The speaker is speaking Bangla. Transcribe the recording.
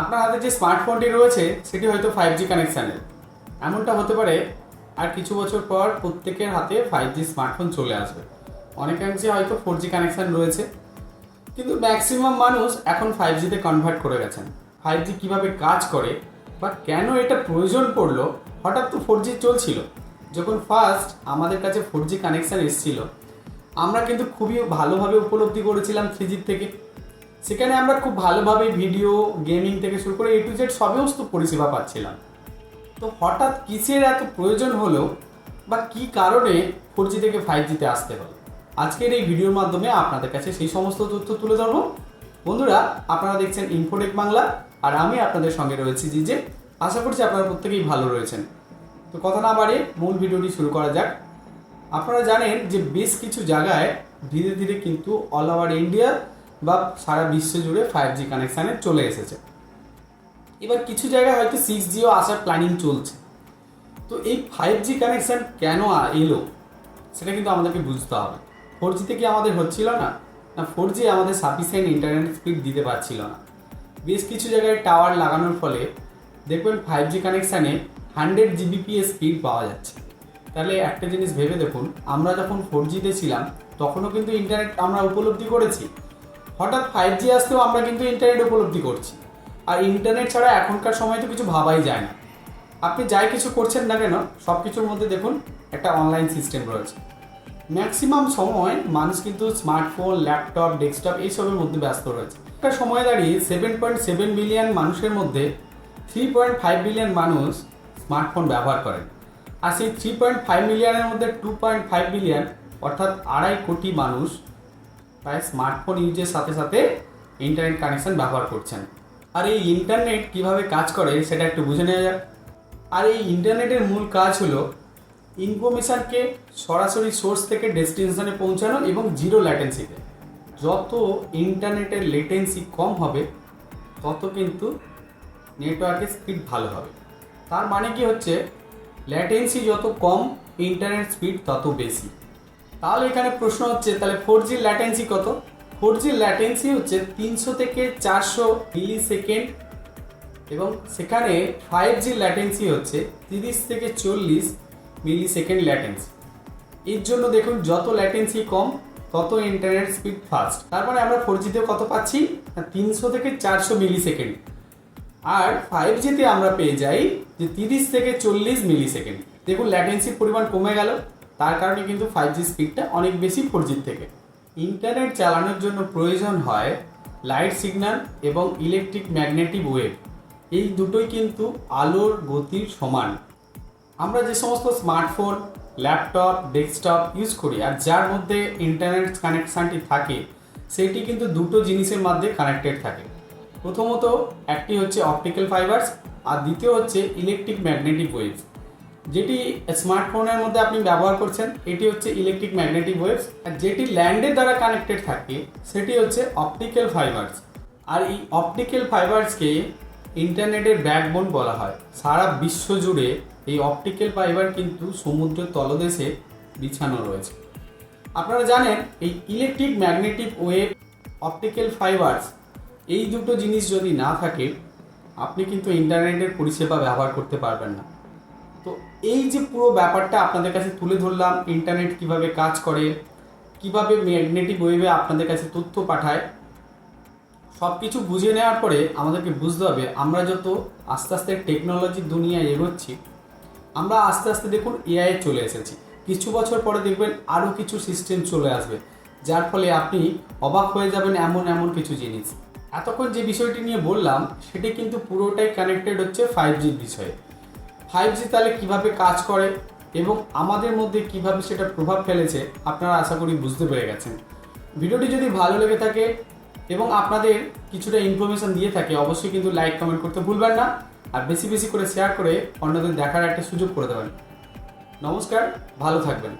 আপনার হাতে যে স্মার্টফোনটি রয়েছে, সেটি হয়তো ফাইভ জি কানেকশানের এমনটা হতে পারে, আর কিছু বছর পর প্রত্যেকের হাতে ফাইভ জি স্মার্টফোন চলে আসবে। অনেকাংশে হয়তো ফোর জি কানেকশান রয়েছে, কিন্তু ম্যাক্সিমাম মানুষ এখন ফাইভ জিতে কনভার্ট করে গেছেন। ফাইভ জি কীভাবে কাজ করে, বা কেন এটা প্রয়োজন পড়ল, হঠাৎ তো ফোর জি চলছিল। যখন ফার্স্ট আমাদের কাছে ফোর জি কানেকশান এসেছিল, আমরা কিন্তু খুবই ভালোভাবে উপলব্ধি করেছিলাম থ্রি জির থেকে। সেখানে আমরা খুব ভালোভাবে ভিডিও গেমিং থেকে শুরু করে এ টু জেড সমস্ত পরিষেবা পাচ্ছিলাম। তো হঠাৎ কিসের এত প্রয়োজন হলো বা কি কারণে ফোর জি থেকে ফাইভ জিতে আসতে হলো? আজকের এই ভিডিওর মাধ্যমে আপনাদের কাছে সেই সমস্ত তথ্য তুলে ধরবো। বন্ধুরা, আপনারা দেখছেন ইনফোটেক বাংলা, আর আমি আপনাদের সঙ্গে রয়েছি জি যে আশা করছি আপনারা প্রত্যেকেই ভালো রয়েছেন। তো কথা না বাড়িয়ে মূল ভিডিওটি শুরু করা যাক। আপনারা জানেন যে বেশ কিছু জায়গায় ধীরে ধীরে কিন্তু অল ওভার ইন্ডিয়া বা সারা বিশ্ব জুড়ে ফাইভ জি কানেকশানে চলে এসেছে। এবার কিছু জায়গায় হয়তো সিক্স জিও আসার প্ল্যানিং চলছে। তো এই ফাইভ জি কানেকশান কেন এলো, সেটা কিন্তু আমাদেরকে বুঝতে হবে। ফোর জিতে কি আমাদের হচ্ছিল না? না ফোর জি আমাদের সাফিসিয়েন্ট ইন্টারনেট স্পিড দিতে পারছিল না। বেশ কিছু জায়গায় টাওয়ার লাগানোর ফলে দেখবেন ফাইভ জি কানেকশানে হান্ড্রেড জিবিপিএস স্পিড পাওয়া যাচ্ছে। তাহলে একটা জিনিস ভেবে দেখুন, আমরা যখন ফোর জিতে ছিলাম, তখনও কিন্তু ইন্টারনেট আমরা উপলব্ধি করেছি। হঠাৎ ফাইভ জি আসতেও আমরা কিন্তু ইন্টারনেট উপলব্ধি করছি। আর ইন্টারনেট ছাড়া এখনকার সময় তো কিছু ভাবাই যায় না। আপনি যাই কিছু করছেন না কেন সব কিছুর মধ্যে দেখুন একটা অনলাইন সিস্টেম রয়েছে। ম্যাক্সিমাম সময় মানুষ কিন্তু স্মার্টফোন ল্যাপটপ ডেস্কটপ এইসবের মধ্যে ব্যস্ত রয়েছে। একটা সময় দাঁড়িয়ে সেভেন পয়েন্ট সেভেন বিলিয়ন মানুষের মধ্যে থ্রি পয়েন্ট ফাইভ বিলিয়ন মানুষ স্মার্টফোন ব্যবহার করেন। আর সেই থ্রি পয়েন্ট ফাইভ মিলিয়নের মধ্যে টু পয়েন্ট ফাইভ বিলিয়ন অর্থাৎ আড়াই কোটি মানুষ প্রায় স্মার্টফোন ইউজের সাথে সাথে ইন্টারনেট কানেকশন ব্যবহার করছেন। আর এই ইন্টারনেট কীভাবে কাজ করে সেটা একটু বুঝে নেওয়া যাক। আর এই ইন্টারনেটের মূল কাজ হলো ইনফরমেশানকে সরাসরি সোর্স থেকে ডেস্টিনেশনে পৌঁছানো এবং জিরো ল্যাটেন্সিতে যত ইন্টারনেটের লেটেন্সি কম হবে, তত কিন্তু নেটওয়ার্কের স্পিড ভালো হবে। তার মানে কি হচ্ছে? ল্যাটেন্সি যত কম ইন্টারনেট স্পিড তত বেশি। তাহলে এখানে প্রশ্ন হচ্ছে, তাহলে ফোর জির ল্যাটেন্সি কত? ফোর জির ল্যাটেন্সি হচ্ছে তিনশো থেকে চারশো মিলি সেকেন্ড এবং সেখানে ফাইভ জি ল্যাটেন্সি হচ্ছে তিরিশ থেকে চল্লিশ মিলি সেকেন্ড ল্যাটেন্সি এর জন্য দেখুন যত ল্যাটেন্সি কম, তত ইন্টারনেট স্পিড ফাস্ট তার মানে আমরা ফোর জিতে কত পাচ্ছি? তিনশো থেকে চারশো মিলি সেকেন্ড আর ফাইভ জিতে আমরা পেয়ে যাই যে তিরিশ থেকে চল্লিশ মিলি সেকেন্ড দেখুন ল্যাটেন্সির পরিমাণ কমে গেল। তার কারণে কিন্তু ফাইভ জি স্পিডটা অনেক বেশি ফোর জির থেকে। ইন্টারনেট চালানোর জন্য প্রয়োজন হয় লাইট সিগন্যাল এবং ইলেকট্রিক ম্যাগনেটিক ওয়েভ এই দুটোই কিন্তু আলোর গতির সমান। আমরা যে সমস্ত স্মার্টফোন ল্যাপটপ ডেস্কটপ ইউজ করি আর যার মধ্যে ইন্টারনেট কানেকশানটি থাকে, সেটি কিন্তু দুটো জিনিসের মধ্যে কানেক্টেড থাকে। প্রথমত একটি হচ্ছে অপটিক্যাল ফাইবার্স আর দ্বিতীয় হচ্ছে ইলেকট্রিক ম্যাগনেটিক ওয়েভস যেটি স্মার্টফোনের মধ্যে আপনি ব্যবহার করছেন, এটি হচ্ছে ইলেকট্রিক ম্যাগনেটিক ওয়েভস আর যেটি ল্যান্ডের দ্বারা কানেক্টেড থাকে, সেটি হচ্ছে অপটিক্যাল ফাইবার্স আর এই অপটিক্যাল ফাইবার্সকে ইন্টারনেটের ব্যাকবোন বলা হয়। সারা বিশ্ব জুড়ে এই অপটিক্যাল ফাইবার কিন্তু সমুদ্রের তলদেশে বিছানো রয়েছে। আপনারা জানেন, এই electric magnetic wave optical fibres এই দুটো জিনিস যদি না থাকে, আপনি কিন্তু ইন্টারনেটের পরিষেবা ব্যবহার করতে পারবেন না। এই যে পুরো ব্যাপারটা আপনাদের কাছে তুলে ধরলাম ইন্টারনেট কীভাবে কাজ করে, কীভাবে ম্যাগনেটিক ওয়েভে আপনাদের কাছে তথ্য পাঠায় সব কিছু বুঝে নেওয়ার পরে আমাদেরকে বুঝতে হবে, আমরা যত আস্তে আস্তে টেকনোলজির দুনিয়ায় এগোচ্ছি, আমরা আস্তে আস্তে দেখুন এআই চলে এসেছি। কিছু বছর পরে দেখবেন আরও কিছু সিস্টেম চলে আসবে, যার ফলে আপনি অবাক হয়ে যাবেন এমন এমন কিছু জিনিস। এতক্ষণ যে বিষয়টি নিয়ে বললাম, সেটি কিন্তু পুরোটাই কানেক্টেড হচ্ছে ফাইভ জির বিষয়ে। ফাইভ জি তাহলে কীভাবে কাজ করে এবং আমাদের মধ্যে কীভাবে সেটা প্রভাব ফেলেছে, আপনারা আশা করি বুঝতে পেরে গেছেন। ভিডিওটি যদি ভালো লেগে থাকে এবং আপনাদের কিছুটা ইনফরমেশন দিয়ে থাকে, অবশ্যই কিন্তু লাইক কমেন্ট করতে ভুলবেন না। আর বেশি বেশি করে শেয়ার করে অন্যদের দেখার একটা সুযোগ করে দেবেন। নমস্কার, ভালো থাকবেন।